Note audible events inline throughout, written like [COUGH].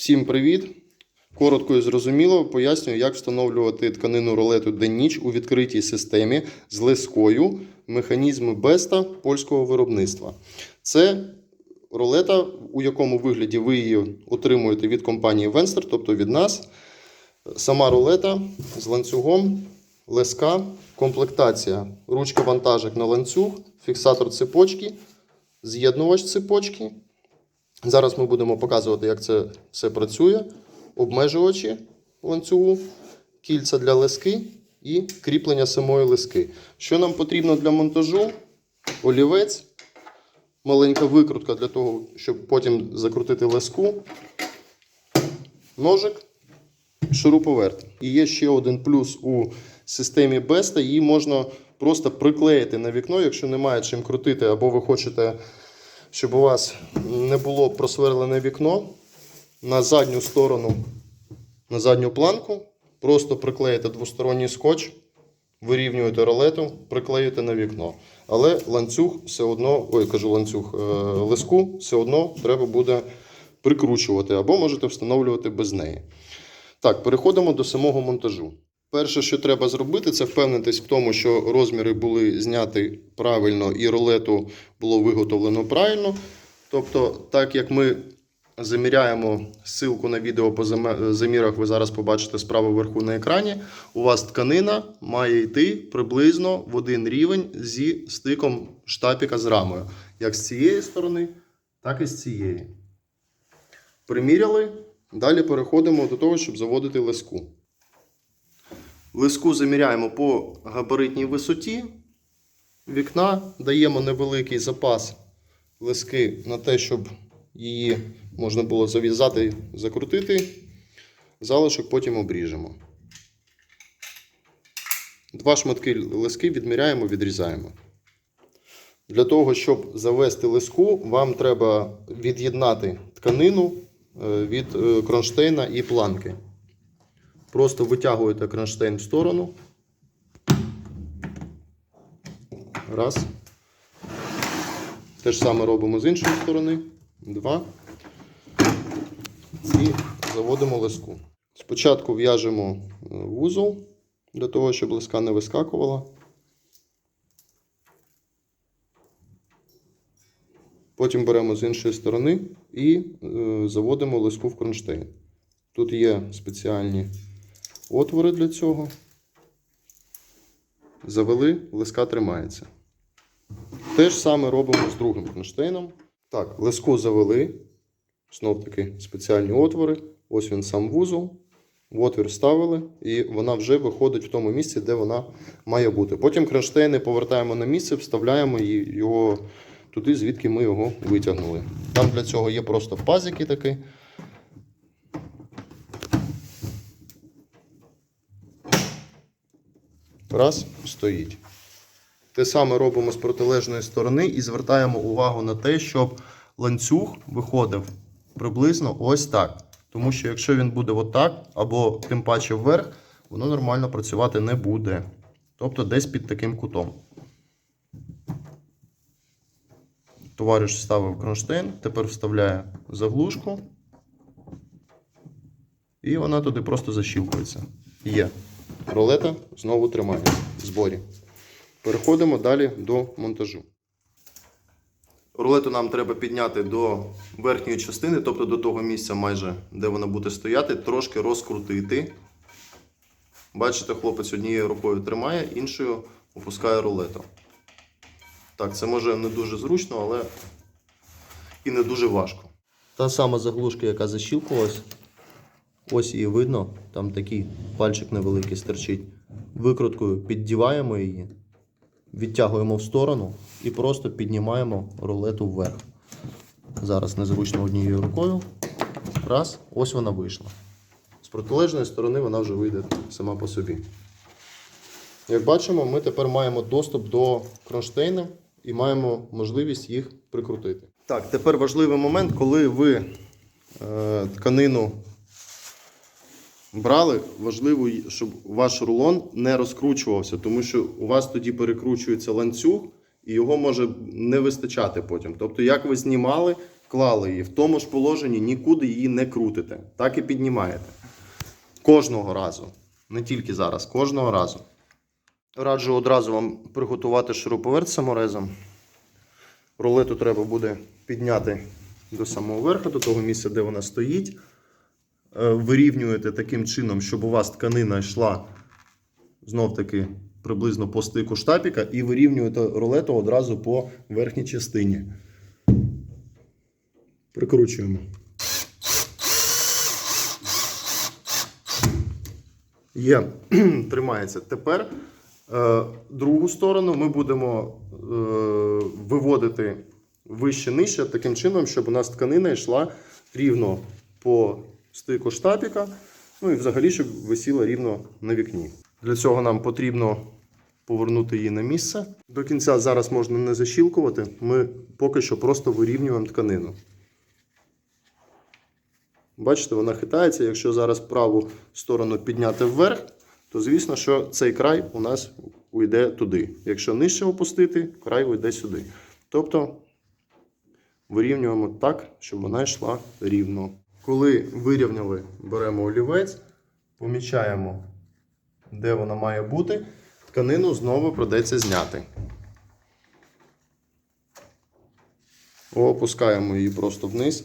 Всім привіт! Коротко і зрозуміло пояснюю, як встановлювати тканину рулету день-ніч у відкритій системі з лискою механізми Беста польського виробництва. Це рулета, у якому вигляді ви її отримуєте від компанії Венстер, тобто від нас. Сама рулета з ланцюгом, леска, комплектація, ручка вантажик на ланцюг, фіксатор цепочки, з'єднувач цепочки. Зараз ми будемо показувати, як це все працює. Обмежувачі ланцюгу, кільця для лески і кріплення самої лески. Що нам потрібно для монтажу? Олівець, маленька викрутка для того, щоб потім закрутити леску, ножик, шуруповерт. І є ще один плюс у системі Беста. Її можна просто приклеїти на вікно, якщо немає чим крутити, або ви хочете щоб у вас не було просверлене вікно на задню сторону, на задню планку, просто приклеїте двосторонній скотч, вирівнюєте ролету, приклеїте на вікно. Але ланцюг все одно, ой, кажу ланцюг, е, лиску все одно треба буде прикручувати, або можете встановлювати без неї. Так, переходимо до самого монтажу. Перше, що треба зробити, це впевнитись в тому, що розміри були зняті правильно і рулету було виготовлено правильно. Тобто, так як ми заміряємо ссылку на відео по замірах, ви зараз побачите справа вверху на екрані. У вас тканина має йти приблизно в один рівень зі стиком штапіка з рамою. Як з цієї сторони, так і з цієї. Приміряли. Далі переходимо до того, щоб заводити леску. Лиску заміряємо по габаритній висоті вікна, даємо невеликий запас лиски на те, щоб її можна було зав'язати, закрутити. Залишок потім обріжемо. Два шматки лиски відміряємо, відрізаємо. Для того, щоб завести лиску, вам треба від'єднати тканину е, від е, кронштейна і планки. Просто витягуєте кронштейн в сторону. Раз. Те ж саме робимо з іншої сторони. Два. І заводимо лиску. Спочатку в'яжемо е, вузол для того, щоб лиска не вискакувала. Потім беремо з іншої сторони і е, заводимо лиску в кронштейн. Тут є спеціальні отвори для цього. Завели, лиска тримається. Те ж саме робимо з другим кронштейном. Так, лиску завели. Знов таки спеціальні отвори. Ось він сам вузол. В отвір вставили, і вона вже виходить в тому місці, де вона має бути. Потім кронштейни повертаємо на місце, вставляємо його туди, звідки ми його витягнули. Там для цього є просто пазики такі. Раз, стоїть. Те саме робимо з протилежної сторони і звертаємо увагу на те, щоб ланцюг виходив приблизно ось так. Тому що якщо він буде отак, або тим паче вверх, воно нормально працювати не буде. Тобто десь під таким кутом. Товариш вставив кронштейн, тепер вставляє заглушку. І вона туди просто защілкується. Є. Рулета знову тримається в зборі. Переходимо далі до монтажу. Рулету нам треба підняти до верхньої частини, тобто до того місця, майже, де вона буде стояти, трошки розкрутити. Бачите, хлопець однією рукою тримає, іншою опускає рулету. Так, це може не дуже зручно, але і не дуже важко. Та сама заглушка, яка защілкувалась, ось її видно, там такий пальчик невеликий стерчить. Викруткою піддіваємо її, відтягуємо в сторону і просто піднімаємо рулету вверх. Зараз незручно однією рукою. Раз, ось вона вийшла. З протилежної сторони вона вже вийде сама по собі. Як бачимо, ми тепер маємо доступ до кронштейна і маємо можливість їх прикрутити. Так, тепер важливий момент, коли ви е, тканину брали, важливо, щоб ваш рулон не розкручувався, тому що у вас тоді перекручується ланцюг і його може не вистачати потім. Тобто, як ви знімали, вклали її в тому ж положенні, нікуди її не крутите. Так і піднімаєте. Кожного разу. Не тільки зараз, кожного разу. Раджу одразу вам приготувати шуруповерт саморезом. Рулету треба буде підняти до самого верху, до того місця, де вона стоїть. Е, Вирівнюєте таким чином, щоб у вас тканина йшла знов таки приблизно по стику штапіка, і вирівнюєте рулету одразу по верхній частині. Прикручуємо. Є, [CLEARS THROAT] тримається. Тепер е, другу сторону ми будемо е, виводити вище нижче, таким чином, щоб у нас тканина йшла рівно по стику штапіка, ну і взагалі, щоб висіла рівно на вікні. Для цього нам потрібно повернути її на місце. До кінця зараз можна не защілкувати, ми поки що просто вирівнюємо тканину. Бачите, вона хитається. Якщо зараз праву сторону підняти вверх, то звісно, що цей край у нас уйде туди. Якщо нижче опустити, край уйде сюди. Тобто вирівнюємо так, щоб вона йшла рівно. Коли вирівняли, беремо олівець, помічаємо, де вона має бути. Тканину знову придеться зняти. Опускаємо її просто вниз.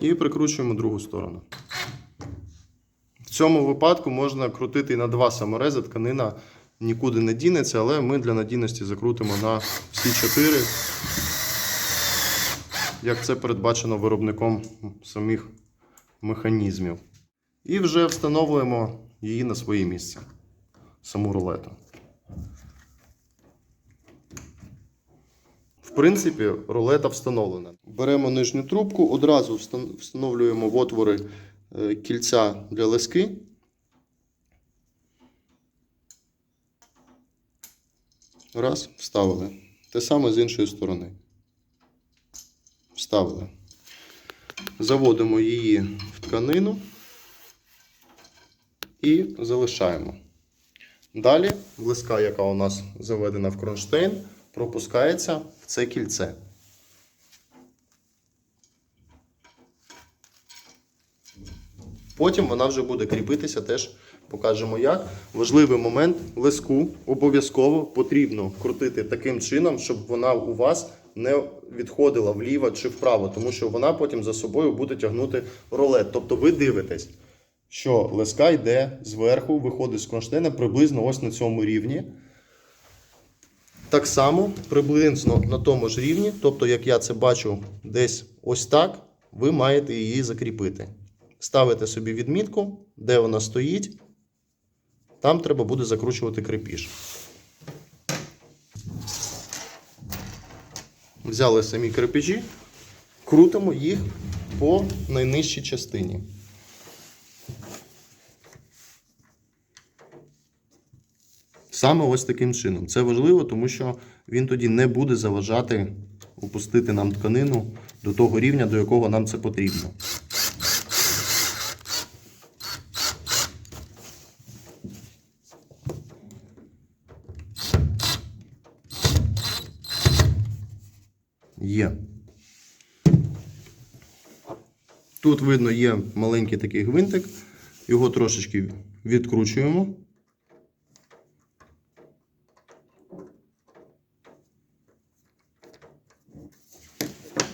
І прикручуємо другу сторону. В цьому випадку можна крутити на два саморези, тканина нікуди не дінеться, але ми для надійності закрутимо на всі чотири, як це передбачено виробником самих механізмів. І вже встановлюємо її на своє місце, саму рулету. В принципі, рулета встановлена. Беремо нижню трубку, одразу встановлюємо в отвори е, кільця для лески. Раз, вставили. Те саме з іншої сторони. Вставили. Заводимо її в тканину і залишаємо. Далі леска, яка у нас заведена в кронштейн, пропускається в це кільце. Потім вона вже буде кріпитися, теж покажемо як. Важливий момент леску обов'язково потрібно крутити таким чином, щоб вона у вас не відходила вліво чи вправо, тому що вона потім за собою буде тягнути ролет. Тобто ви дивитесь, що леска йде зверху, виходить з кронштейна приблизно ось на цьому рівні. Так само приблизно на тому ж рівні, тобто, як я це бачу десь ось так, ви маєте її закріпити. Ставите собі відмітку, де вона стоїть. Там треба буде закручувати крепіж. Взяли самі крепежі, крутимо їх по найнижчій частині. Саме ось таким чином. Це важливо, тому що він тоді не буде заважати опустити нам тканину до того рівня, до якого нам це потрібно. Є. Тут видно є маленький такий гвинтик. Його трошечки відкручуємо.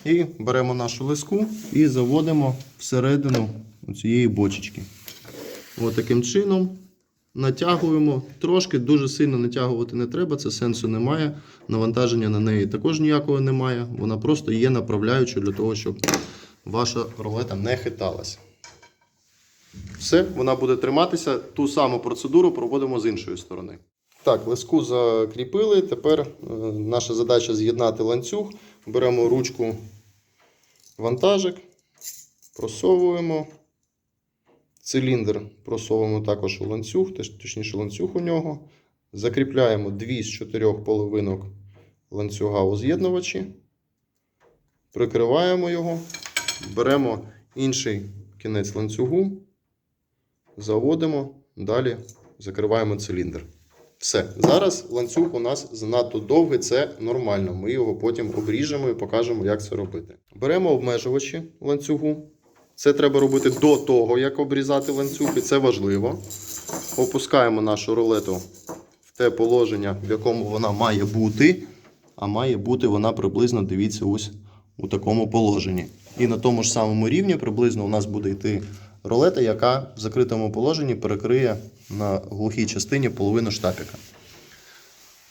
І беремо нашу лиску і заводимо всередину цієї бочечки. Ось таким чином натягуємо. Трошки дуже сильно натягувати не треба, це сенсу немає. Навантаження на неї також ніякого немає. Вона просто є направляючою для того, щоб ваша рулета не хиталася. Все, вона буде триматися. Ту саму процедуру проводимо з іншої сторони. Так, лиску закріпили. Тепер е, наша задача з'єднати ланцюг. Беремо ручку вантажик, просовуємо. Циліндр просовуємо також у ланцюг, точніше ланцюг у нього. Закріпляємо дві з чотирьох половинок ланцюга у з'єднувачі. Прикриваємо його. Беремо інший кінець ланцюгу, заводимо, далі закриваємо циліндр. Все. Зараз ланцюг у нас занадто довгий, це нормально. Ми його потім обріжемо і покажемо, як це робити. Беремо обмежувачі ланцюгу. Це треба робити до того, як обрізати ланцюг, і це важливо. Опускаємо нашу рулету в те положення, в якому вона має бути. А має бути вона приблизно, дивіться, ось у такому положенні. І на тому ж самому рівні приблизно у нас буде йти рулета, яка в закритому положенні перекриє на глухій частині половину штапіка.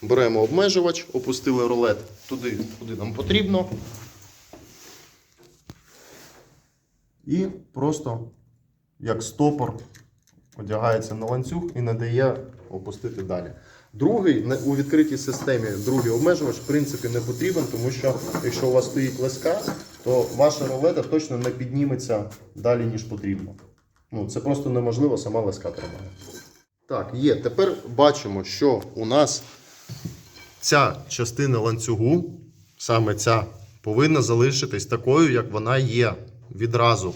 Беремо обмежувач, опустили рулет туди, куди нам потрібно. І просто як стопор одягається на ланцюг і не дає опустити далі. Другий у відкритій системі другий обмежувач в принципі не потрібен, тому що якщо у вас стоїть леска, то ваша рулета точно не підніметься далі, ніж потрібно. Ну, це просто неможливо, сама леска тримає. Так, є. Тепер бачимо, що у нас ця частина ланцюгу, саме ця, повинна залишитись такою, як вона є відразу.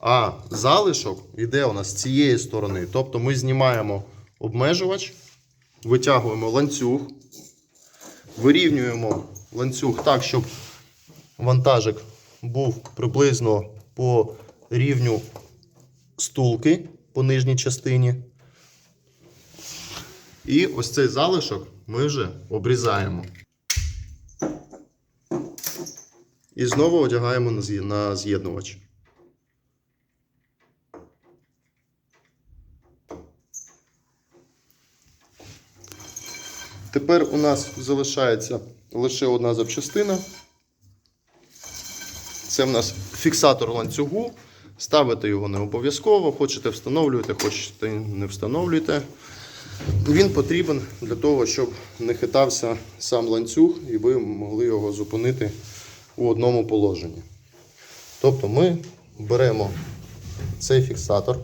А залишок йде у нас з цієї сторони. Тобто ми знімаємо обмежувач, витягуємо ланцюг, вирівнюємо ланцюг так, щоб вантажик був приблизно по рівню стулки по нижній частині. І ось цей залишок ми вже обрізаємо. І знову одягаємо на з'єднувач. Тепер у нас залишається лише одна запчастина. Це в нас фіксатор ланцюгу. Ставити його не обов'язково. Хочете встановлюєте, хочете не встановлюєте. Він потрібен для того, щоб не хитався сам ланцюг, і ви могли його зупинити у одному положенні. Тобто ми беремо цей фіксатор.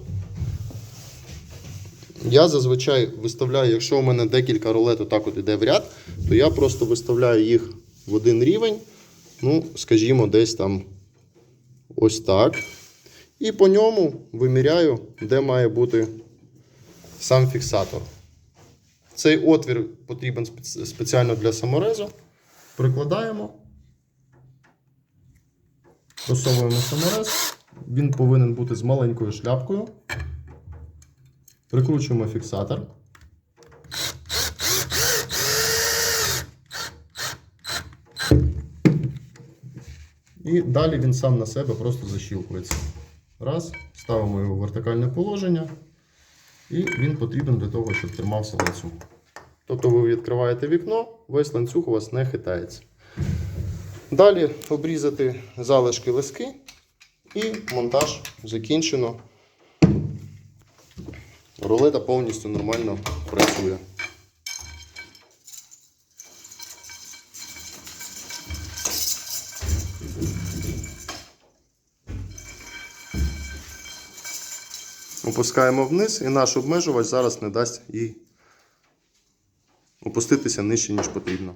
Я зазвичай виставляю, якщо у мене декілька рулет отак от іде в ряд, то я просто виставляю їх в один рівень, ну, скажімо, десь там ось так. І по ньому виміряю, де має бути сам фіксатор. Цей отвір потрібен спеціально для саморезу. Прикладаємо. Просовуємо саморез. Він повинен бути з маленькою шляпкою. Прикручуємо фіксатор. І далі він сам на себе просто защілкується. Раз, ставимо його в вертикальне положення. І він потрібен для того, щоб тримався ланцюг. Тобто ви відкриваєте вікно, весь ланцюг у вас не хитається. Далі обрізати залишки лески і монтаж закінчено. Рулета повністю нормально працює. Опускаємо вниз і наш обмежувач зараз не дасть їй опуститися нижче, ніж потрібно.